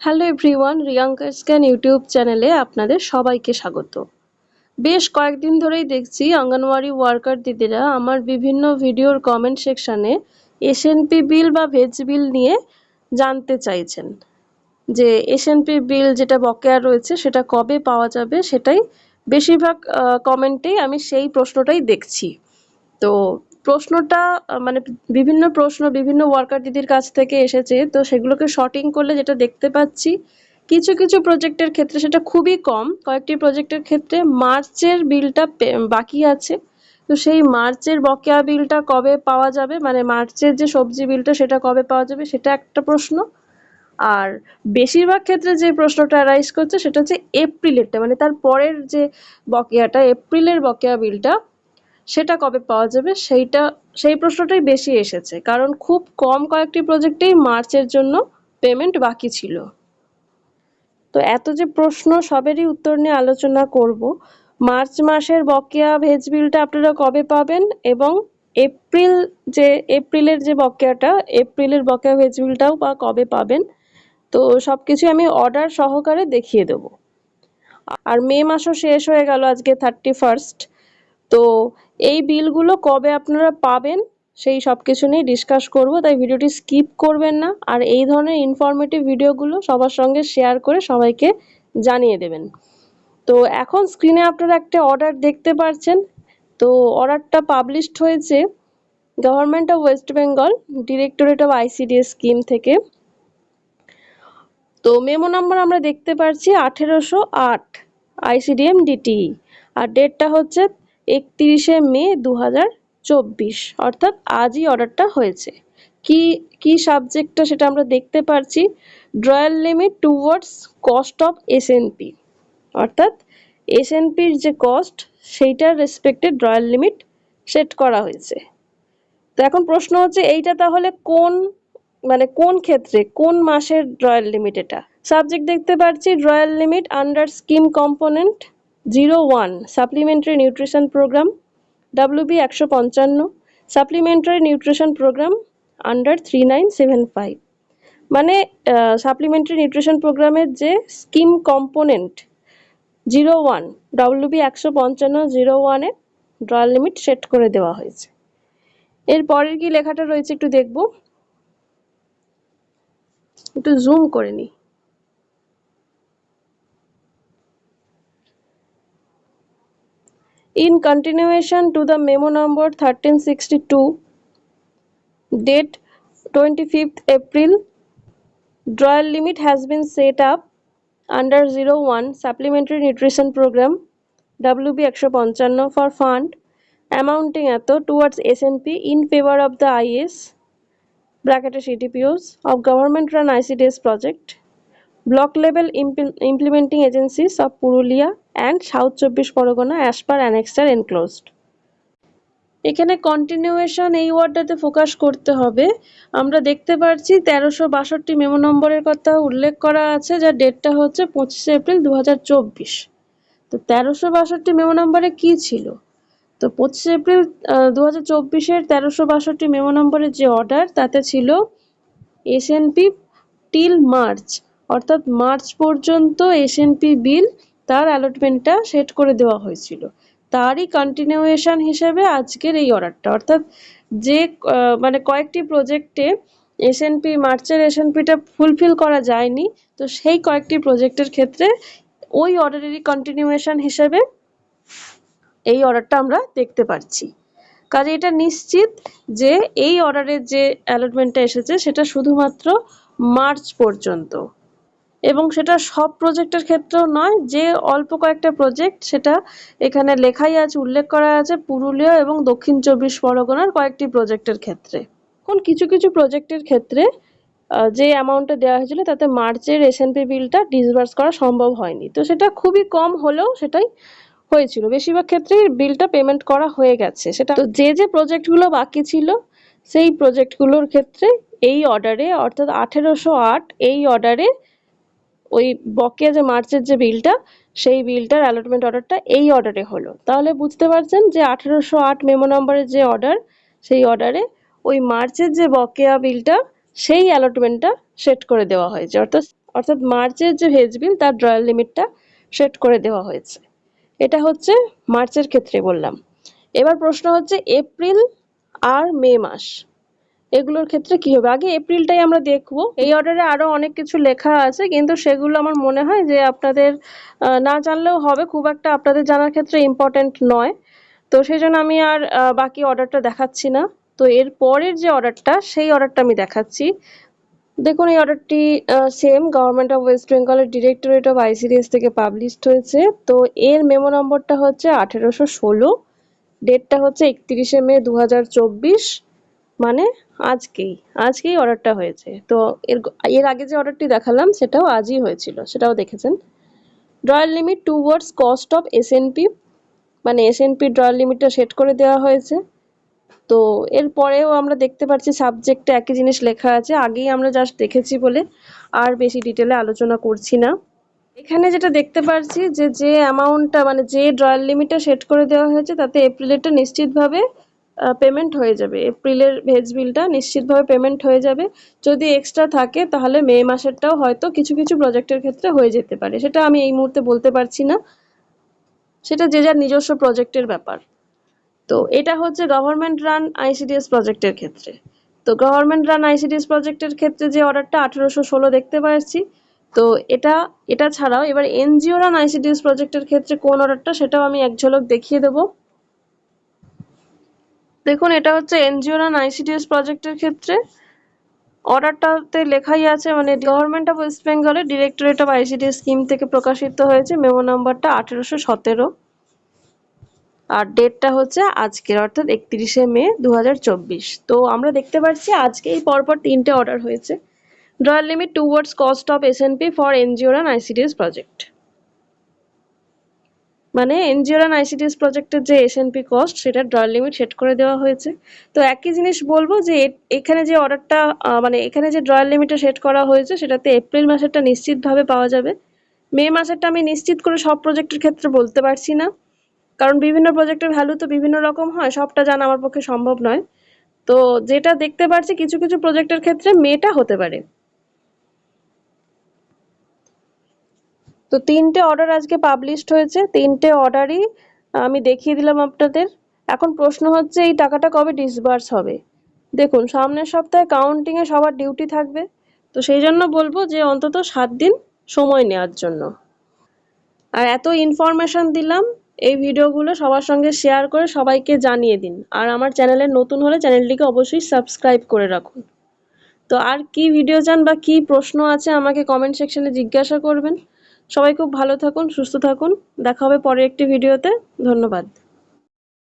Hello everyone Riyanka scan YouTube চ্যানেলে আপনাদের সবাইকে স্বাগত। বেশ কয়েকদিন ধরেই দেখছি অঙ্গনওয়াড়ি ওয়ার্কার দিদিরা আমার বিভিন্ন ভিডিওর কমেন্ট সেকশানে এসএনপি বিল বা ভেজ বিল নিয়ে জানতে চাইছেন। যে এসএনপি বিল যেটা বকেয়া রয়েছে সেটা কবে পাওয়া যাবে সেটাই বেশিরভাগ কমেন্টেই আমি সেই প্রশ্নটাই দেখছি। তো প্রশ্নটা মানে বিভিন্ন প্রশ্ন বিভিন্ন ওয়ার্কার দিদির কাছ থেকে এসেছে, তো সেগুলোকে শর্টিং করলে যেটা দেখতে পাচ্ছি, কিছু কিছু প্রজেক্টের ক্ষেত্রে সেটা খুবই কম। কয়েকটি প্রজেক্টের ক্ষেত্রে মার্চের বিলটা বাকি আছে। তো সেই মার্চের বকেয়া বিলটা কবে পাওয়া যাবে? মানে মার্চের যে সবজি বিলটা সেটা কবে পাওয়া যাবে? সেটা একটা প্রশ্ন। আর বেশিরভাগ ক্ষেত্রে যে প্রশ্নটা অ্যারাইজ করছে সেটা হচ্ছে এপ্রিলেরটা মানে তার পরের যে বকেয়াটা এপ্রিলের বকেয়া বিলটা সেটা কবে পাওয়া যাবে সেইটা, সেই প্রশ্নটাই বেশি এসেছে। কারণ খুব কম কয়েকটি প্রজেক্টেই মার্চের জন্য পেমেন্ট বাকি ছিল। তো এত যে প্রশ্ন, সবেরই উত্তর নিয়ে আলোচনা করব। মার্চ মাসের বকেয়া ভেজ বিলটা আপনারা কবে পাবেন এবং এপ্রিল যে, এপ্রিলের যে বকেয়াটা, এপ্রিলের বকেয়া ভেজ বিলটাও বা কবে পাবেন, তো সব কিছু আমি অর্ডার সহকারে দেখিয়ে দেব। আর মে মাসও শেষ হয়ে গেল আজকে থার্টি ফার্স্ট তো এই বিলগুলো কবে আপনারা পাবেন সেই সব কিছু নিয়ে ডিসকাস করব, তাই ভিডিওটি স্কিপ করবেন না। আর এই ধরনের ইনফরমেটিভ ভিডিওগুলো সবার সঙ্গে শেয়ার করে সবাইকে জানিয়ে দেবেন। তো এখন স্ক্রিনে আপনারা একটা অর্ডার দেখতে পাচ্ছেন তো অর্ডারটা পাবলিশড হয়েছে government of West Bengal directorate of ICDS scheme থেকে। তো মেমো নাম্বার আমরা দেখতে পাচ্ছি আঠেরোশো আট আইসিডিএম ডিটি আর ডেটটা হচ্ছে একত্রিশে মে দু অর্থাৎ আজই অর্ডারটা হয়েছে। কি কি সাবজেক্টটা সেটা আমরা দেখতে পারছি? Drawal limit towards cost of SNP অর্থাৎ এসএনপির যে কস্ট সেইটার রেসপেক্টে ড্রয়াল লিমিট সেট করা হয়েছে। তো এখন প্রশ্ন হচ্ছে, এইটা তাহলে কোন মানে কোন ক্ষেত্রে, কোন মাসের ড্রয়াল লিমিট এটা? সাবজেক্ট দেখতে পাচ্ছি drawal limit under scheme component zero one supplementary nutrition programme WB একশো পঞ্চান্ন supplementary nutrition programme under three nine seven five মানে সাপ্লিমেন্টারি নিউট্রিশন প্রোগ্রামের যে scheme component zero one WB একশো পঞ্চান্ন জিরো ওয়ানে ড্রয়াল লিমিট সেট করে দেওয়া হয়েছে। এর পরের কি লেখাটা রয়েছে একটু দেখব। একটু জুম করে নিই In continuation to the memo number 1362 date 25th April drawal limit has been set up under 01 supplementary nutrition program WB 155 for fund amounting এত towards SNP in favor of the IS bracketed CTPOs of government run ICDS project block level implementing agencies of Purulia and south Chabbis Pargana as per annexure enclosed এখানে continuation এই ওয়ার্ডটাতে focus করতে হবে। আমরা দেখতে পাচ্ছি তেরোশো বাষট্টি মেমো নম্বরের কথা উল্লেখ করা আছে, যার ডেটটা হচ্ছে পঁচিশে এপ্রিল দু হাজার চব্বিশ। তো তেরোশো বাষট্টি মেমো নম্বরে কি ছিল? তো পঁচিশে এপ্রিল দু হাজার চব্বিশের তেরোশো বাষট্টি মেমো নম্বরের যে অর্ডার তাতে ছিল এসএনপি টিল মার্চ অর্থাৎ মার্চ পর্যন্ত এসএনপি বিল তার অ্যালটমেন্টটা সেট করে দেওয়া হয়েছিল। তারই কন্টিনিউয়েশন হিসেবে আজকের এই অর্ডারটা অর্থাৎ যে মানে কয়েকটি প্রজেক্টে এসএনপি মার্চের এসএনপিটা ফুলফিল করা যায়নি, তো সেই কয়েকটি প্রজেক্টের ক্ষেত্রে ওই অর্ডারেরই কন্টিনিউয়েশন হিসেবে এই অর্ডারটা আমরা দেখতে পাচ্ছি। কাজে এটা নিশ্চিত যে এই অর্ডারের যে অ্যালটমেন্টটা এসেছে, সেটা শুধুমাত্র মার্চ পর্যন্ত। এবং সেটা সব প্রজেক্টের ক্ষেত্রেও নয়, যে অল্প কয়েকটা প্রজেক্ট সেটা এখানে লেখাই আছে উল্লেখ করা আছে পুরুলিয়া এবং দক্ষিণ চব্বিশ পরগনার কয়েকটি প্রজেক্টের ক্ষেত্রে। এখন কিছু কিছু প্রজেক্টের ক্ষেত্রে যে অ্যামাউন্টটা দেওয়া হয়েছিল তাতে মার্চের এসএনপি বিলটা ডিসবার্স করা সম্ভব হয়নি। তো সেটা খুবই কম হলেও সেটাই হয়েছিল। বেশিরভাগ ক্ষেত্রেই বিলটা পেমেন্ট করা হয়ে গেছে। সেটা তো যে যে প্রজেক্টগুলো বাকি ছিল, সেই প্রজেক্টগুলোর ক্ষেত্রে এই অর্ডারে অর্থাৎ আঠেরোশো আট, এই অর্ডারে ওই বকেয়া যে মার্চের যে বিলটা, সেই বিলটার অ্যালটমেন্ট অর্ডারটা এই অর্ডারে হলো। তাহলে বুঝতে পারছেন যে আঠেরোশো আট মেমো নম্বরের যে অর্ডার সেই অর্ডারে ওই মার্চের যে বকেয়া বিলটা, সেই অ্যালটমেন্টটা সেট করে দেওয়া হয়েছে। অর্থাৎ অর্থাৎ মার্চের যে ভেজ বিল তার ড্রয়াল লিমিটটা সেট করে দেওয়া হয়েছে। এটা হচ্ছে মার্চের ক্ষেত্রে বললাম। এবার প্রশ্ন হচ্ছে এপ্রিল আর মে মাস এগুলোর ক্ষেত্রে কি হবে? আগে এপ্রিলটাই আমরা দেখব। এই অর্ডারে আরও অনেক কিছু লেখা আছে, কিন্তু সেগুলো আমার মনে হয় যে আপনাদের না জানলেও হবে, খুব একটা আপনাদের জানার ক্ষেত্রে ইম্পর্টেন্ট নয়। তো সেই জন্য আমি আর বাকি অর্ডারটা দেখাচ্ছি না। তো এর পরের যে অর্ডারটা সেই অর্ডারটা আমি দেখাচ্ছি। দেখুন, এই অর্ডারটি সেম গভর্নমেন্ট অফ ওয়েস্ট বেঙ্গলের ডিরেক্টরেট অফ আইসিডিএস থেকে পাবলিশড হয়েছে। তো এর মেমো নম্বরটা হচ্ছে আঠেরোশো ষোলো। ডেটটা হচ্ছে একত্রিশে মে দু হাজার চব্বিশ। মানে আজকেই আজকেই অর্ডারটা হয়েছে। তো এর এর আগে যে অর্ডারটি দেখালাম, সেটাও আজই হয়েছিল, সেটাও দেখেছেন। Drawer limit towards cost of SNP মানে এসএনপি ড্রয়ার লিমিটটা সেট করে দেওয়া হয়েছে। তো এরপরেও আমরা দেখতে পাচ্ছি সাবজেক্টে একই জিনিস লেখা আছে, আগেই আমরা জাস্ট দেখেছি বলে আর বেশি ডিটেলে আলোচনা করছি না। এখানে যেটা দেখতে পাচ্ছি যে যে অ্যামাউন্টটা মানে যে ড্রয়ার লিমিটটা সেট করে দেওয়া হয়েছে, তাতে এপ্রিলেরটা নিশ্চিতভাবে পেমেন্ট হয়ে যাবে। এপ্রিলের ভেজ বিলটা নিশ্চিতভাবে পেমেন্ট হয়ে যাবে। যদি এক্সট্রা থাকে, তাহলে মে মাসেরটাও হয়তো কিছু কিছু প্রজেক্টের ক্ষেত্রে হয়ে যেতে পারে। সেটা আমি এই মুহূর্তে বলতে পারছি না। সেটা যে যার নিজস্ব প্রজেক্টের ব্যাপার। তো এটা হচ্ছে গভর্নমেন্ট রান আইসিডিএস প্রজেক্টের ক্ষেত্রে। তো গভর্নমেন্ট রান আইসিডিএস প্রজেক্টের ক্ষেত্রে যে অর্ডারটা আঠেরোশো ষোলো দেখতে পাচ্ছি তো এটা এটা ছাড়াও এবার এনজিও রান আইসিডিএস প্রজেক্টের ক্ষেত্রে কোন অর্ডারটা সেটাও আমি এক ঝলক দেখিয়ে দেবো। দেখুন, এটা হচ্ছে এনজিও রান আইসিডিএস প্রজেক্টের ক্ষেত্রে। অর্ডারটাতে লেখাই আছে মানে গভর্নমেন্ট অফ ওয়েস্ট বেঙ্গলের ডিরেক্টরেট অফ আইসিডিএস স্কিম থেকে প্রকাশিত হয়েছে। মেমো নাম্বারটা আঠেরোশো সতেরো। আর ডেটটা হচ্ছে আজকের, অর্থাৎ একত্রিশে মে দু হাজার চব্বিশ। তো আমরা দেখতে পাচ্ছি আজকেই পরপর তিনটে অর্ডার হয়েছে। Drawer limit towards cost of S SNP for NGO run ICDS project মানে এনজিও রান আইসিডিএস প্রজেক্টের যে এসএনপি কস্ট সেটা ড্রয়ার লিমিট সেট করে দেওয়া হয়েছে। তো একই জিনিস বলব যে এখানে যে অর্ডারটা মানে এখানে যে ড্রয়ার লিমিটটা সেট করা হয়েছে, সেটাতে এপ্রিল মাসেরটা নিশ্চিতভাবে পাওয়া যাবে। মে মাসেরটা আমি নিশ্চিত করে সব প্রজেক্টের ক্ষেত্রে বলতে পারছি না। কারণ বিভিন্ন প্রজেক্টের ভ্যালু তো বিভিন্ন রকম হয়, সবটা জানা আমার পক্ষে সম্ভব নয়। তো যেটা দেখতে পারছি, কিছু কিছু প্রজেক্টের ক্ষেত্রে মেটা হতে পারে। তো তিনটে অর্ডার আজকে পাবলিশড হয়েছে, তিনটে অর্ডারই আমি দেখিয়ে দিলাম আপনাদের। এখন প্রশ্ন হচ্ছে, এই টাকাটা কবে ডিসবার্স হবে? দেখুন, সামনের সপ্তাহে কাউন্টিংয়ে সবার ডিউটি থাকবে। তো সেই জন্য বলব যে, অন্তত সাত দিন সময় নেওয়ার জন্য। আর এত ইনফরমেশন দিলাম, এই ভিডিওগুলো সবার সঙ্গে শেয়ার করে সবাইকে জানিয়ে দিন। আর আমার চ্যানেলে নতুন হলে চ্যানেলটিকে অবশ্যই সাবস্ক্রাইব করে রাখুন। তো আর কি ভিডিও চান বা কি প্রশ্ন আছে আমাকে কমেন্ট সেকশনে জিজ্ঞাসা করবেন। সবাই খুব ভালো থাকুন সুস্থ থাকুন। দেখা হবে পরের একটি ভিডিওতে। ধন্যবাদ।